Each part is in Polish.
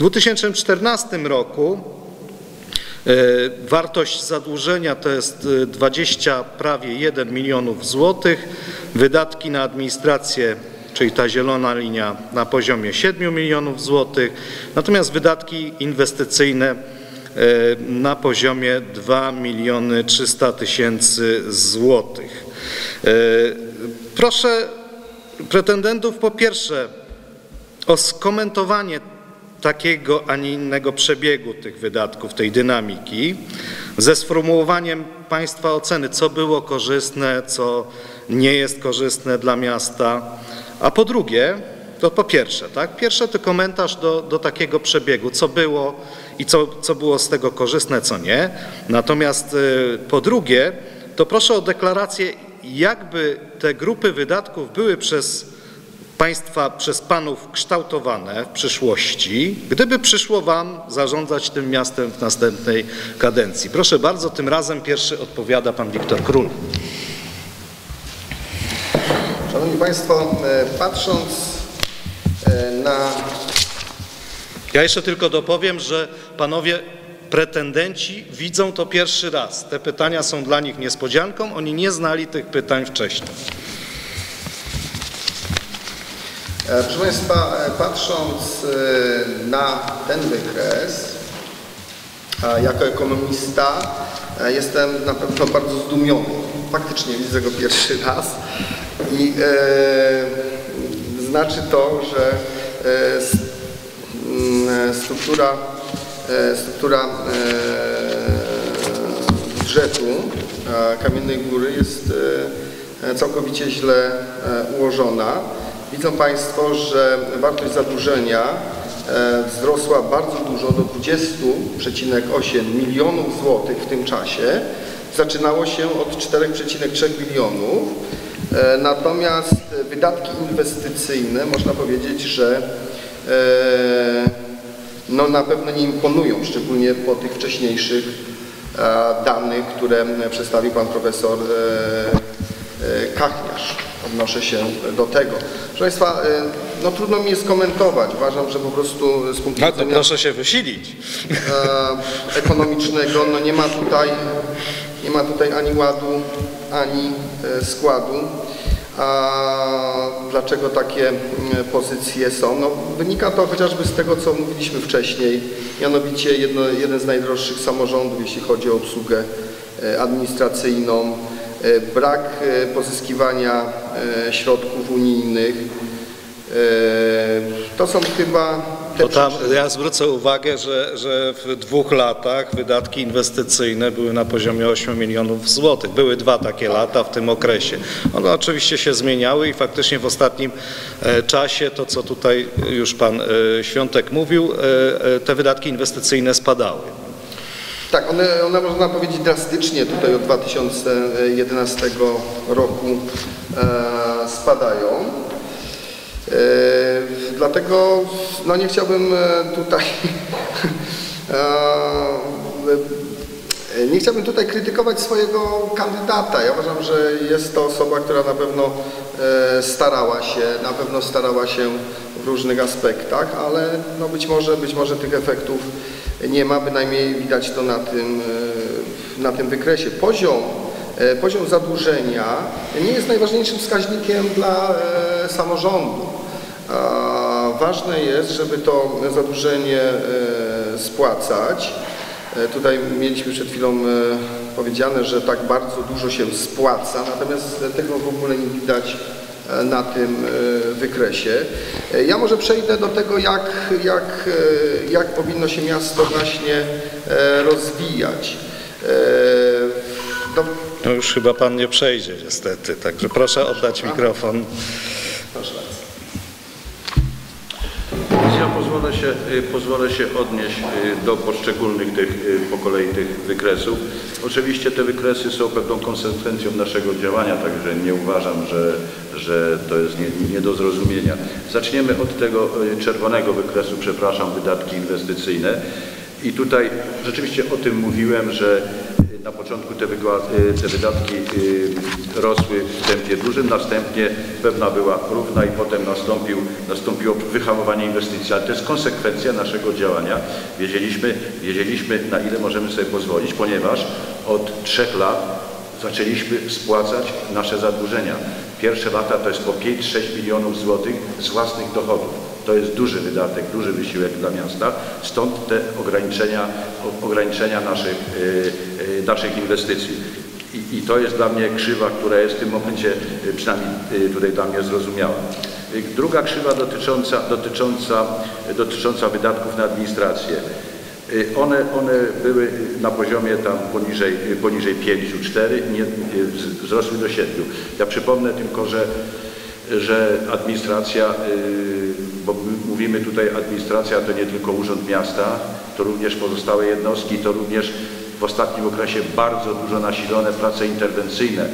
2014 roku e, wartość zadłużenia to jest 20 prawie 1 milionów złotych, wydatki na administrację czyli ta zielona linia na poziomie 7 milionów złotych, natomiast wydatki inwestycyjne na poziomie 2 miliony 300 tysięcy złotych. Proszę pretendentów po pierwsze o skomentowanie takiego, a nie innego przebiegu tych wydatków, tej dynamiki, ze sformułowaniem Państwa oceny, co było korzystne, co nie jest korzystne dla miasta. A po drugie, to po pierwsze, tak? Pierwsze to komentarz do, do takiego przebiegu, co było i co, co było z tego korzystne, co nie. Natomiast y, po drugie, to proszę o deklarację, jakby te grupy wydatków były przez Państwa, przez Panów kształtowane w przyszłości, gdyby przyszło Wam zarządzać tym miastem w następnej kadencji. Proszę bardzo, tym razem pierwszy odpowiada Pan Wiktor Król. Szanowni Państwo, e, patrząc e, na... Ja jeszcze tylko dopowiem, że Panowie pretendenci widzą to pierwszy raz. Te pytania są dla nich niespodzianką, oni nie znali tych pytań wcześniej. Proszę Państwa, patrząc na ten wykres, jako ekonomista jestem na pewno bardzo zdumiony. Faktycznie widzę go pierwszy raz. I e, znaczy to, że e, mm, struktura, e, struktura budżetu Kamiennej Góry jest całkowicie źle ułożona. Widzą Państwo, że wartość zadłużenia wzrosła bardzo dużo do 20,8 milionów złotych w tym czasie. Zaczynało się od 4,3 milionów. E, natomiast wydatki inwestycyjne można powiedzieć, że e, no na pewno nie imponują, szczególnie po tych wcześniejszych e, danych, które przedstawił pan profesor Kachniarz. Odnoszę się do tego. Proszę Państwa, no trudno mi jest komentować. Uważam, że po prostu z punktu no, widzenia... proszę się wysilić. Ekonomicznego, no nie ma tutaj, nie ma tutaj ani ładu, ani e, składu. A dlaczego takie mm, pozycje są? No, wynika to chociażby z tego, co mówiliśmy wcześniej, mianowicie jedno, jeden z najdroższych samorządów, jeśli chodzi o obsługę e, administracyjną, e, brak pozyskiwania środków unijnych. To są chyba to tam, ja zwrócę uwagę, że, że w dwóch latach wydatki inwestycyjne były na poziomie 8 milionów złotych. Były dwa takie lata w tym okresie. One oczywiście się zmieniały i faktycznie w ostatnim e, czasie, to co tutaj już pan e, Świątek mówił, e, te wydatki inwestycyjne spadały. Tak, one, można powiedzieć drastycznie tutaj od 2011 roku e, spadają. E, dlatego no nie chciałbym e, tutaj e, nie chciałbym tutaj krytykować swojego kandydata. Ja uważam, że jest to osoba, która na pewno starała się, na pewno starała się w różnych aspektach, ale no być może, być może tych efektów nie ma, bynajmniej widać to na tym, na tym wykresie. Poziom, poziom zadłużenia nie jest najważniejszym wskaźnikiem dla samorządu. Ważne jest, żeby to zadłużenie e, spłacać. E, tutaj mieliśmy przed chwilą e, powiedziane, że tak bardzo dużo się spłaca, natomiast tego w ogóle nie widać na tym wykresie. Ja może przejdę do tego, jak, jak, jak powinno się miasto właśnie rozwijać. No już chyba Pan nie przejdzie niestety, także proszę oddać mikrofon. Się, y, pozwolę się odnieść y, do poszczególnych tych, y, po kolei tych wykresów. Oczywiście te wykresy są pewną konsekwencją naszego działania, także nie uważam, że, że to jest nie, nie do zrozumienia. Zaczniemy od tego czerwonego wykresu, przepraszam, wydatki inwestycyjne. I tutaj rzeczywiście o tym mówiłem, że Na początku te, y, te wydatki y, rosły w tempie dużym, następnie pewna była równa i potem nastąpił, nastąpiło wyhamowanie inwestycji, ale to jest konsekwencja naszego działania. Wiedzieliśmy, wiedzieliśmy na ile możemy sobie pozwolić, ponieważ od trzech lat zaczęliśmy spłacać nasze zadłużenia. Pierwsze lata to jest po 5-6 milionów złotych z własnych dochodów. To jest duży wydatek, duży wysiłek dla miasta, stąd te ograniczenia, ograniczenia naszych, y, y, naszych inwestycji. I, I to jest dla mnie krzywa, która jest w tym momencie y, przynajmniej tutaj dla mnie zrozumiała. Druga krzywa dotycząca, dotycząca, dotycząca wydatków na administrację. One, one były na poziomie tam poniżej, poniżej 5,4, nie, nie, wz- wzrosły do 7. Ja przypomnę tylko, że, że administracja, mówimy tutaj administracja to nie tylko Urząd Miasta, to również pozostałe jednostki, to również w ostatnim okresie bardzo dużo nasilone prace interwencyjne.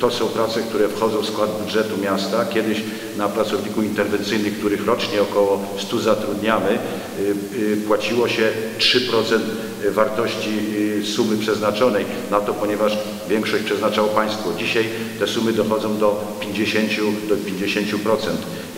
To są prace, które wchodzą w skład budżetu miasta. Kiedyś na pracowników interwencyjnych, których rocznie około 100 zatrudniamy, y, y, płaciło się 3% wartości y, sumy przeznaczonej na to, ponieważ większość przeznaczało państwo. Dzisiaj te sumy dochodzą do 50, do 50%.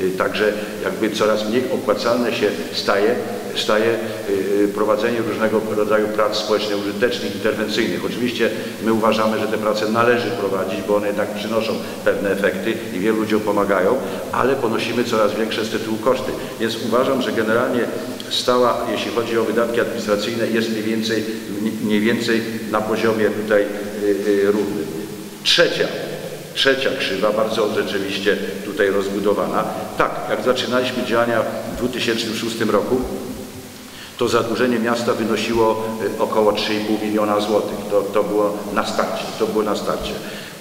Y, Także jakby coraz mniej opłacalne się staje, staje y, prowadzenie różnego rodzaju prac społecznie użytecznych, interwencyjnych. Oczywiście my uważamy, że te prace należy prowadzić, bo one jednak przynoszą pewne efekty i wielu ludziom pomagają, ale ponosimy coraz większe z tytułu koszty. Więc uważam, że generalnie stała, jeśli chodzi o wydatki administracyjne, jest mniej więcej, mniej więcej na poziomie tutaj y, y, równym. Trzecia, trzecia krzywa, bardzo rzeczywiście tutaj rozbudowana. Tak, jak zaczynaliśmy działania w 2006 roku, to zadłużenie miasta wynosiło y, około 3,5 miliona złotych. To, to było na starcie. To było na starcie.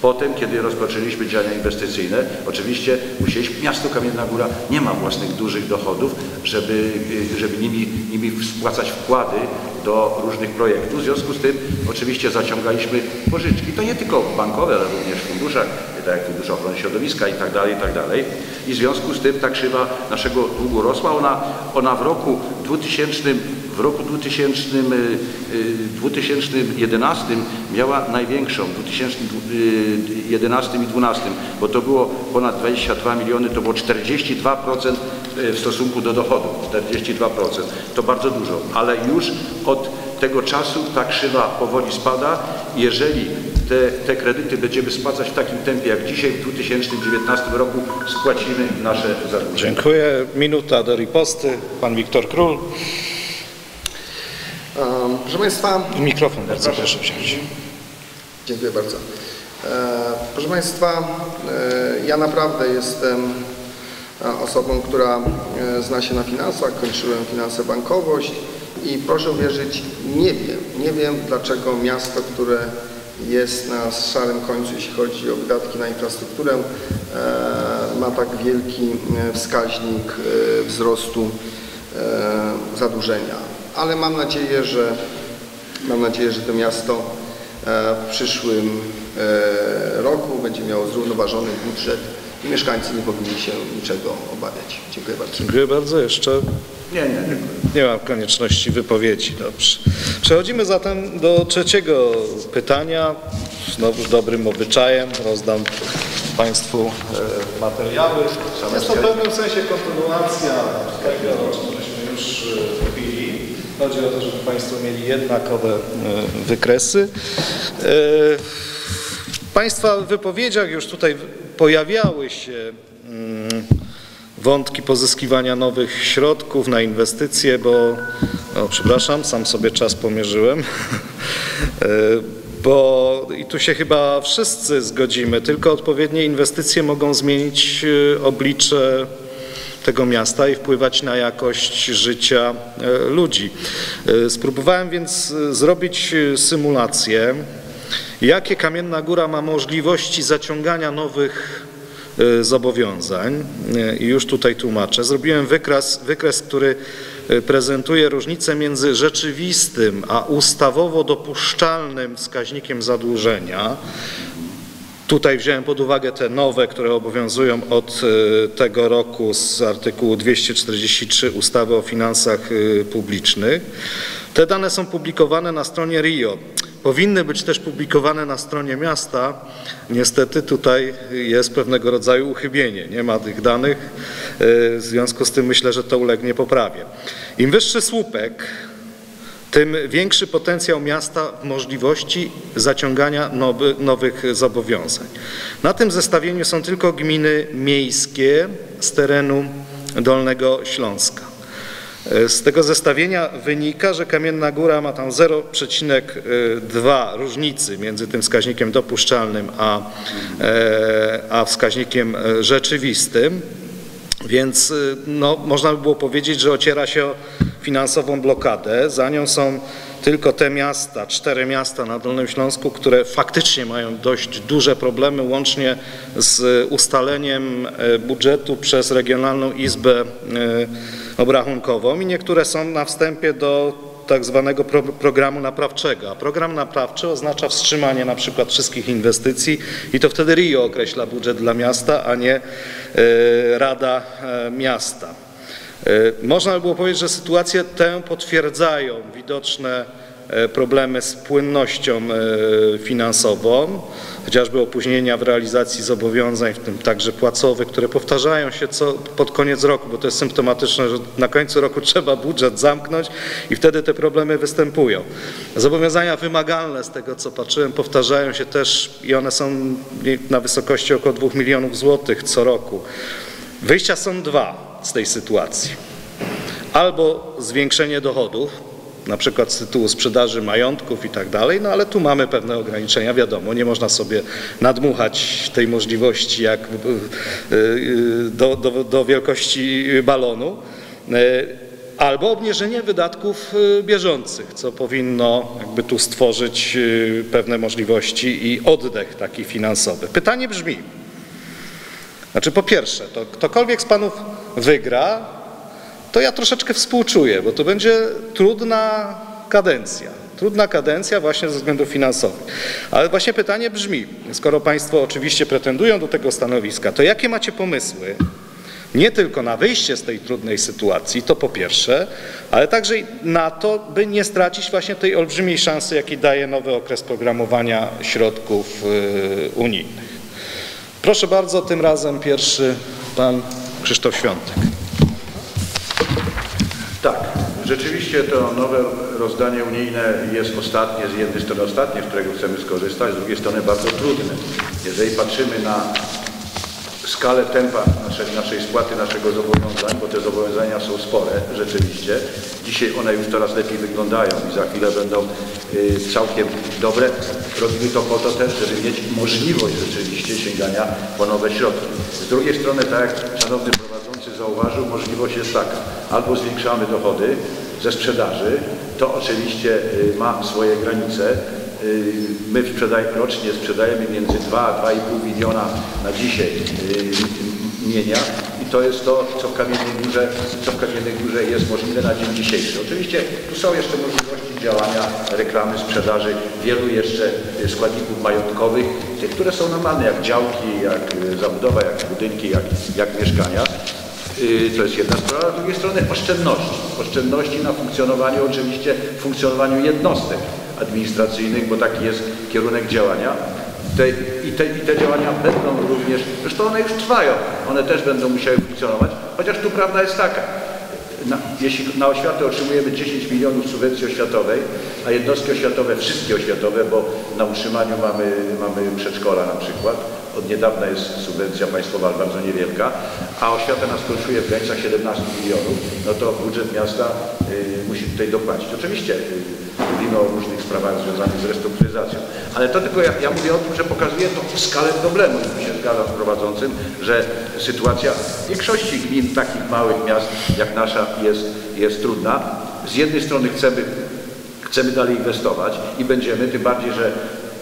Potem, kiedy rozpoczęliśmy działania inwestycyjne, oczywiście musieliśmy, miasto Kamienna Góra nie ma własnych dużych dochodów, żeby, y, żeby nimi, nimi spłacać wkłady do różnych projektów. W związku z tym oczywiście zaciągaliśmy pożyczki. To nie tylko bankowe, ale również w funduszach, tak jak Fundusz Ochrony Środowiska i tak dalej, i tak dalej. I w związku z tym ta krzywa naszego długu rosła. Ona, ona w roku 2000, w roku 2000, y, y, 2011 miała największą, w 2011 i 2012, bo to było ponad 22 miliony, to było 42% w stosunku do dochodu, 42%. To bardzo dużo, ale już od tego czasu ta krzywa powoli spada. Jeżeli te, te kredyty będziemy spłacać w takim tempie jak dzisiaj w 2019 roku, spłacimy nasze zadłużenia. Dziękuję. Minuta do riposty. Pan Wiktor Król. Um, proszę Państwa, Mikrofon bardzo proszę wziąć. Dziękuję bardzo. E, Proszę Państwa, e, ja naprawdę jestem e, osobą, która zna się na finansach, kończyłem finanse bankowość i proszę uwierzyć, nie wiem, nie wiem dlaczego miasto, które jest na szarym końcu, jeśli chodzi o wydatki na infrastrukturę, e, ma tak wielki e, wskaźnik e, wzrostu zadłużenia. Ale mam nadzieję, że Mam nadzieję, że to miasto w przyszłym roku będzie miało zrównoważony budżet i mieszkańcy nie powinni się niczego obawiać. Dziękuję bardzo. Dziękuję bardzo. Jeszcze Nie, nie, dziękuję. nie ma konieczności wypowiedzi. Dobrze. Przechodzimy zatem do trzeciego pytania. Znowu dobrym obyczajem rozdam Państwu e, materiały. Jest to w pewnym sensie kontynuacja tego, o czym żeśmy już e, mówili. Chodzi o to, żeby Państwo mieli jednakowe e, wykresy. E, W Państwa wypowiedziach już tutaj pojawiały się mm, wątki pozyskiwania nowych środków na inwestycje, bo, o, przepraszam, sam sobie czas pomierzyłem, bo i tu się chyba wszyscy zgodzimy, tylko odpowiednie inwestycje mogą zmienić e, oblicze tego miasta i wpływać na jakość życia e, ludzi. E, Spróbowałem więc zrobić symulację, jakie Kamienna Góra ma możliwości zaciągania nowych e, zobowiązań E, i już tutaj tłumaczę. Zrobiłem wykres, wykres, który e, prezentuje różnicę między rzeczywistym a ustawowo dopuszczalnym wskaźnikiem zadłużenia. Tutaj wziąłem pod uwagę te nowe, które obowiązują od tego roku z artykułu 243 ustawy o finansach publicznych. Te dane są publikowane na stronie RIO. Powinny być też publikowane na stronie miasta. Niestety tutaj jest pewnego rodzaju uchybienie. Nie ma tych danych, w związku z tym myślę, że to ulegnie poprawie. Im wyższy słupek, tym większy potencjał miasta w możliwości zaciągania nowy, nowych zobowiązań. Na tym zestawieniu są tylko gminy miejskie z terenu Dolnego Śląska. Z tego zestawienia wynika, że Kamienna Góra ma tam 0,2 różnicy między tym wskaźnikiem dopuszczalnym a, e, a wskaźnikiem rzeczywistym. Więc no, można by było powiedzieć, że ociera się o finansową blokadę. Za nią są tylko te miasta, cztery miasta na Dolnym Śląsku, które faktycznie mają dość duże problemy łącznie z ustaleniem budżetu przez Regionalną Izbę Obrachunkową i niektóre są na wstępie do tak zwanego pro, programu naprawczego. A program naprawczy oznacza wstrzymanie na przykład wszystkich inwestycji i to wtedy RIO określa budżet dla miasta, a nie y, Rada y, Miasta. Y, można by było powiedzieć, że sytuację tę potwierdzają widoczne problemy z płynnością finansową, chociażby opóźnienia w realizacji zobowiązań, w tym także płacowych, które powtarzają się co, pod koniec roku, bo to jest symptomatyczne, że na końcu roku trzeba budżet zamknąć i wtedy te problemy występują. Zobowiązania wymagalne, z tego co patrzyłem, powtarzają się też i one są na wysokości około 2 milionów złotych co roku. Wyjścia są dwa z tej sytuacji. Albo zwiększenie dochodów, na przykład z tytułu sprzedaży majątków i tak dalej, no ale tu mamy pewne ograniczenia, wiadomo, nie można sobie nadmuchać tej możliwości jak do, do, do wielkości balonu, albo obniżenie wydatków bieżących, co powinno jakby tu stworzyć pewne możliwości i oddech taki finansowy. Pytanie brzmi, znaczy po pierwsze, to ktokolwiek z panów wygra, to ja troszeczkę współczuję, bo to będzie trudna kadencja. Trudna kadencja właśnie ze względów finansowych. Ale właśnie pytanie brzmi, skoro Państwo oczywiście pretendują do tego stanowiska, to jakie macie pomysły nie tylko na wyjście z tej trudnej sytuacji, to po pierwsze, ale także na to, by nie stracić właśnie tej olbrzymiej szansy, jaki daje nowy okres programowania środków unijnych. Proszę bardzo, tym razem pierwszy pan Krzysztof Świątek. Tak, rzeczywiście to nowe rozdanie unijne jest ostatnie, z jednej strony ostatnie, z którego chcemy skorzystać, z drugiej strony bardzo trudne. Jeżeli patrzymy na skalę tempa naszej, naszej spłaty, naszego zobowiązań, bo te zobowiązania są spore rzeczywiście. Dzisiaj one już coraz lepiej wyglądają i za chwilę będą y, całkiem dobre. Robimy to po to też, żeby mieć możliwość rzeczywiście sięgania po nowe środki. Z drugiej strony, tak jak Szanowny Prowadzący zauważył, możliwość jest taka, albo zwiększamy dochody ze sprzedaży, to oczywiście y, ma swoje granice, My sprzedaj, rocznie sprzedajemy między 2 a 2,5 miliona na dzisiaj mienia i to jest to, co w Kamiennej Górze, co w Kamiennej Górze jest możliwe na dzień dzisiejszy. Oczywiście tu są jeszcze możliwości działania, reklamy, sprzedaży, wielu jeszcze składników majątkowych, tych, które są normalne, jak działki, jak zabudowa, jak budynki, jak, jak mieszkania. To jest jedna sprawa, z drugiej strony oszczędności. Oszczędności na funkcjonowaniu, oczywiście funkcjonowaniu jednostek administracyjnych, bo taki jest kierunek działania. Te, i, te, I te działania będą również, zresztą one już trwają, one też będą musiały funkcjonować, chociaż tu prawda jest taka, na, jeśli na oświatę otrzymujemy 10 milionów subwencji oświatowej, a jednostki oświatowe, wszystkie oświatowe, bo na utrzymaniu mamy, mamy przedszkola na przykład, od niedawna jest subwencja państwowa, ale bardzo niewielka, a oświata nas kosztuje w granicach 17 milionów, no to budżet miasta y, musi tutaj dopłacić. Oczywiście y, mówimy o różnych sprawach związanych z restrukturyzacją, ale to tylko ja, ja mówię o tym, że pokazuje to skalę problemu i tu się zgadzam z prowadzącym, że sytuacja w większości gmin takich małych miast jak nasza jest, jest trudna. Z jednej strony chcemy chcemy dalej inwestować i będziemy, tym bardziej, że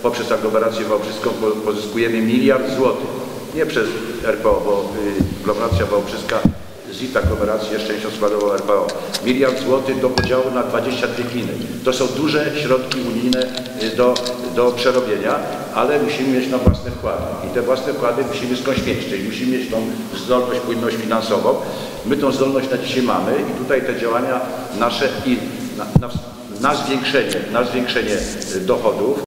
poprzez aglomerację wałbrzyską pozyskujemy miliard złotych. Nie przez RPO, bo y, aglomeracja wałbrzyska z IT aglomeracji jeszcze nie składował RPO. Miliard złotych do podziału na 22 gminy. To są duże środki unijne y, do, do przerobienia, ale musimy mieć na własne wkłady. I te własne wkłady musimy skądś mieć, czyli musimy mieć tą zdolność, płynność finansową. My tą zdolność na dzisiaj mamy i tutaj te działania nasze i na, na, na zwiększenie, na zwiększenie y, dochodów.